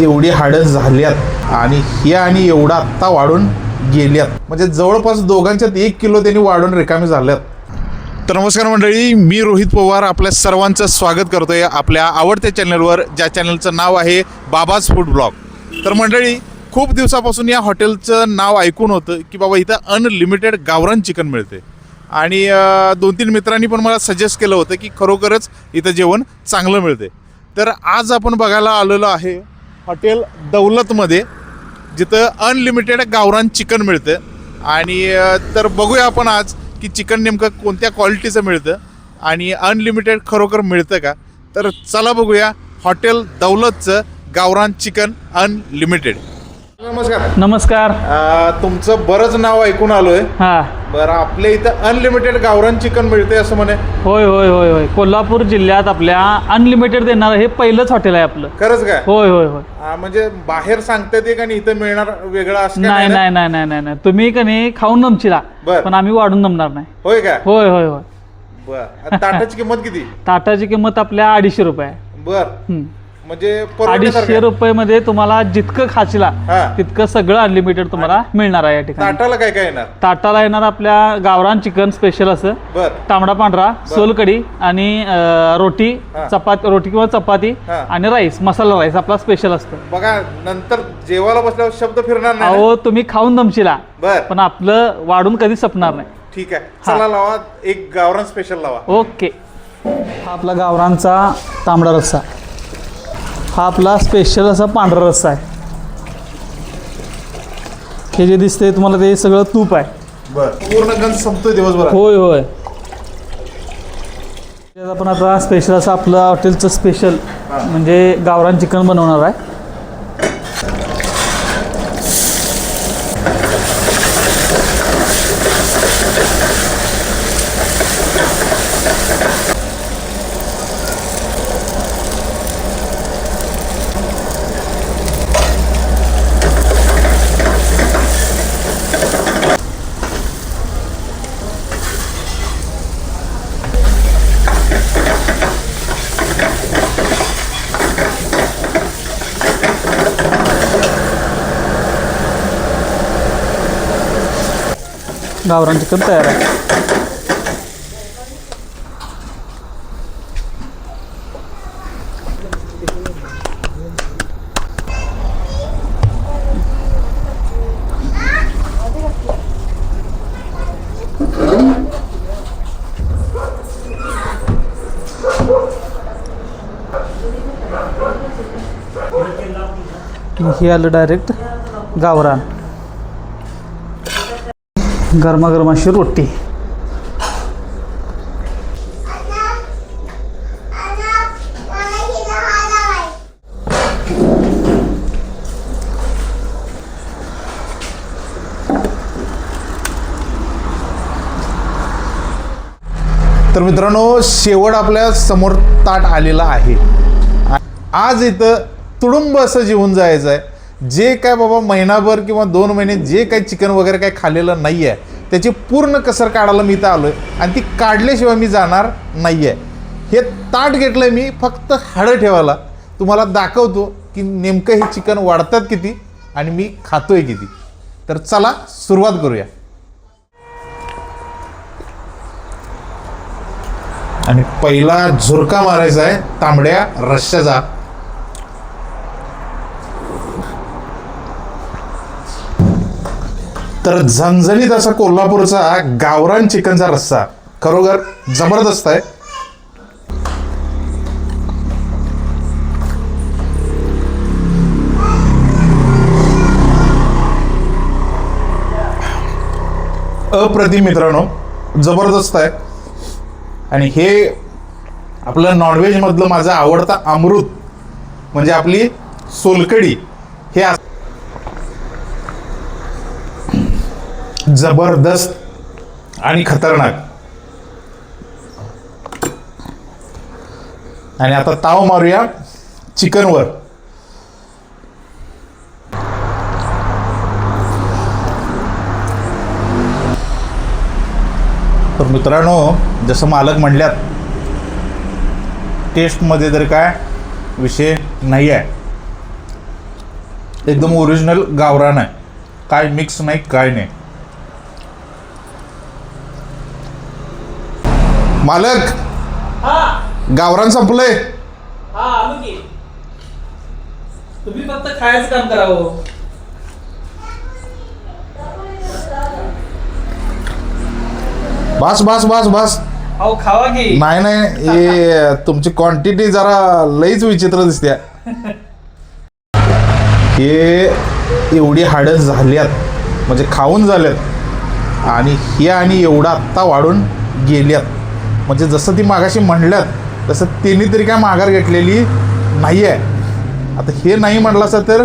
एवढी हाडं झाल्यात आणि हे आणि एवढं आत्ता वाढून गेल्यात. म्हणजे जवळपास दोघांच्यात एक किलो त्यांनी वाढून रिकामी झाल्यात. तर नमस्कार मंडळी मी रोहित पवार आपल्या सर्वांचं स्वागत करतोय आपल्या आवडत्या चॅनलवर ज्या चॅनलचं नाव आहे बाबाज फूड ब्लॉग. तर मंडळी खूप दिवसापासून या हॉटेलचं नाव ऐकून होतं की बाबा इथं अनलिमिटेड गावरान चिकन मिळते आणि दोन तीन मित्रांनी पण मला सजेस्ट केलं होतं की खरोखरच इथं जेवण चांगलं मिळते तर आज आपण बघायला आलेलो आहे हॉटेल दौलतमध्ये जिथं अनलिमिटेड गावरान चिकन मिळतं. आणि तर बघूया आपण आज की चिकन नेमकं कोणत्या क्वालिटीचं मिळतं आणि अनलिमिटेड खरोखर मिळतं का? तर चला बघूया हॉटेल दौलतचं गावरान चिकन अनलिमिटेड नमस्कार. नमस्कार. अ, तुमचं बरंच नाव ऐकून आलोय. हा. बरं आपल्या इथं अनलिमिटेड गावरान चिकन मिळते असं म्हणे. होय होय होय होय. कोल्हापूर जिल्ह्यात आपल्या अनलिमिटेड देणारं हे पहिलंच हॉटेल आहे आपलं. खरंच काय? होय होय होय. म्हणजे बाहेर सांगतात एक आणि इथं मिळणार वेगळं असं काय नाही ना? नाही नाही नाही नाही. नाही तुम्ही का नाही खाऊन नमचिला बर. पण आम्ही वाढून नमणार नाही. होय का? होय होय होय. बर. ताटाची किंमत किती? ताटाची किंमत आपल्या अडीचशे रुपये आहे. बर. हम्म. म्हणजे अडीचशे रुपये मध्ये तुम्हाला जितकं खाचिला हा. तितकं सगळं अनलिमिटेड तुम्हाला मिळणार आहे या ठिकाणी. ताटाला काय काय येणार? ताटाला येणार आपल्या गावरान चिकन स्पेशल असं. बर. तांबडा पांढरा सोलकडी आणि रोटी. चपाती रोटी किंवा चपाती. आणि राईस मसाला राईस आपला स्पेशल असतं. बघा नंतर जेवायला बसल्यावर शब्द फिरणार नाही? अहो तुम्ही खाऊन दमशिला. पण आपलं वाढून कधी सपणार नाही. ठीक आहे. चला लावा. एक गावरान स्पेशल लावा. ओके. हा आपला गावरांचा तांबडा रस्सा. हा आपला स्पेशल असा पांढरा रस्सा आहे. हे जे दिसते तुम्हाला ते सगळं तूप आहे. बर. पूर्ण गंज संपतोय दिवसभर होय होय. आपण आता स्पेशल असं आपलं हॉटेलचं स्पेशल म्हणजे गावरान चिकन बनवणार आहे. गावरान चिकन तयार आहे. हे आलं डायरेक्ट गावरान. गरमागरम अशी रोटी. तर मित्रांनो शेवट आपल्यासमोर ताट आलेला आहे. आज इथं तुडुंब असं जेवून जायचं आहे जे काय बाबा महिनाभर किंवा दोन महिने जे काही चिकन वगैरे काही खाल्लेलं नाही आहे त्याची पूर्ण कसर काढायला मी इथं आलो आहे आणि ती काढल्याशिवाय मी जाणार नाही आहे हे ताट घेतलं मी फक्त हाडं ठेवायला. तुम्हाला दाखवतो की नेमकं हे चिकन वाढतात किती आणि मी खातोय किती. तर चला सुरुवात करूया. आणि पहिला झुरका मारायचा आहे तांबड्या रश्श्याचा. तर झणझणीत असा कोल्हापूरचा गावरान चिकनचा रस्सा. खरोखर जबरदस्त आहे. अप्रतिम मित्रांनो जबरदस्त आहे. आणि हे आपलं नॉनव्हेजमधलं माझं आवडतं अमृत म्हणजे आपली सोलकडी हे जबरदस्त आणि खतरनाक. आणि आता ताव मारूया चिकनवर. तर मित्रांनो जसं मालक म्हणल्यात टेस्टमध्ये तर काय विषय नाही आहे एकदम ओरिजिनल गावरान आहे. काय मिक्स नाही काय नाही. मालक! गावरान संपलंय. हा तुम्ही फक्त खायचं काम करावं बस बस बस बस. अहो खावा की. नाही नाही हे तुमची क्वांटिटी जरा लईच विचित्र दिसते हे एवढी हाडं झाल्यात म्हणजे खाऊन झाल्यात. आणि हे आणि एवढं आत्ता वाढून गेल्यात. म्हणजे जसं ती मागाशी म्हणल्यात तसं त्यांनी तरी काय माघार घेतलेली नाही आहे आता हे नाही म्हटलं असं तर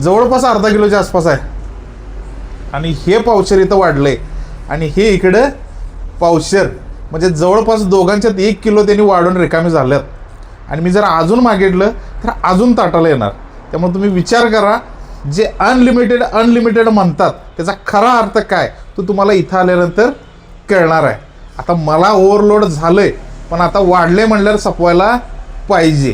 जवळपास अर्धा किलोच्या आसपास आहे. आणि हे पावशर इथं वाढलंय. आणि हे इकडं पावशर म्हणजे जवळपास दोघांच्यात एक किलो त्यांनी वाढून रिकामी झाल्यात. आणि मी जर अजून मागितलं तर अजून ताटाला येणार. त्यामुळे तुम्ही विचार करा जे अनलिमिटेड अनलिमिटेड म्हणतात त्याचा खरा अर्थ काय तो तुम्हाला इथं आल्यानंतर कळणार आहे. आता मला ओव्हरलोड झालंय पण आता वाढले म्हणल्यावर सपवायला पाहिजे.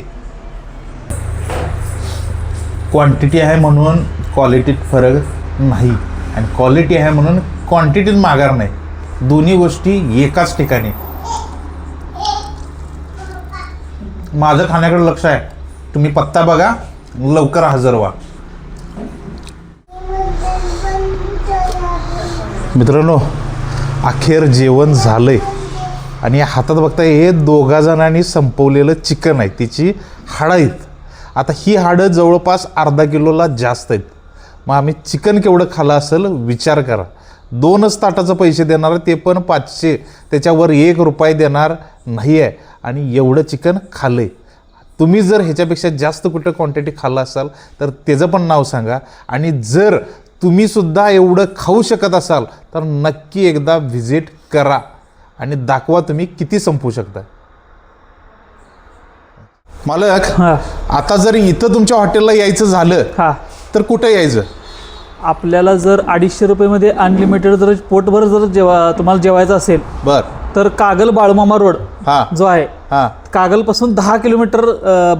क्वांटिटी आहे म्हणून क्वालिटीत फरक नाही. आणि क्वालिटी आहे म्हणून क्वांटिटीत माघार नाही. दोन्ही गोष्टी एकाच ठिकाणी. माझं खाण्याकडे लक्ष आहे. तुम्ही पत्ता बघा लवकर हजर व्हा. मित्रांनो अखेर जेवण झालं आहे आणि हातात बघता हे दोघा जणांनी संपवलेलं चिकन आहे तिची हाडं आहेत. आता ही हाडं जवळपास अर्धा किलोला जास्त आहेत. मग आम्ही चिकन केवढं खालं असेल विचार करा. दोनच ताटाचं पैसे देणार ते पण पाचशे. त्याच्यावर एक रुपये देणार नाही आहे आणि एवढं चिकन खालं आहे तुम्ही जर ह्याच्यापेक्षा जास्त कुठं क्वांटिटी खाल्ला असाल तर त्याचं पण नाव सांगा. आणि जर तुम्ही सुद्धा एवढं खाऊ शकत असाल तर नक्की एकदा व्हिजिट करा. आणि दाखवा तुम्ही किती संपू शकता. मालक आता जर इथं तुमच्या हॉटेलला यायचं झालं हा. तर कुठं यायचं? आपल्याला जर अडीचशे रुपयेमध्ये अनलिमिटेड जर पोटभर जर जेवा तुम्हाला जेवायचं असेल बर. तर कागल बाळूमामा रोड हा. जो आहे कागलपासून दहा किलोमीटर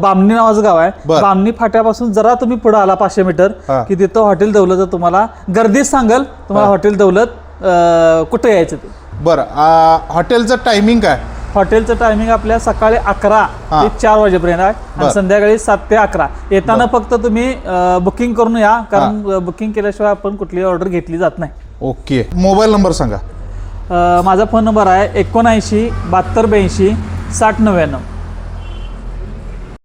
बामणी नावाचं गाव आहे. बामणी फाट्यापासून जरा तुम्ही पुढे आला पाचशे मीटर. की तिथं हॉटेल दौलत तुम्हाला गर्दीच सांगाल तुम्हाला. हॉटेल दौलत कुठे यायचं ते. बरं हॉटेलचं टायमिंग काय? हॉटेलचं टायमिंग आपल्या सकाळी अकरा. ते चार वाजेपर्यंत आहे. आणि संध्याकाळी सात ते अकरा. येताना फक्त तुम्ही बुकिंग करून या कारण बुकिंग केल्याशिवाय आपण कुठलीही ऑर्डर घेतली जात नाही. ओके. मोबाईल नंबर सांगा. माझा फोन नंबर आहे एकोणऐंशी बहात्तर ब्याऐंशी साठ नव्याण्णव.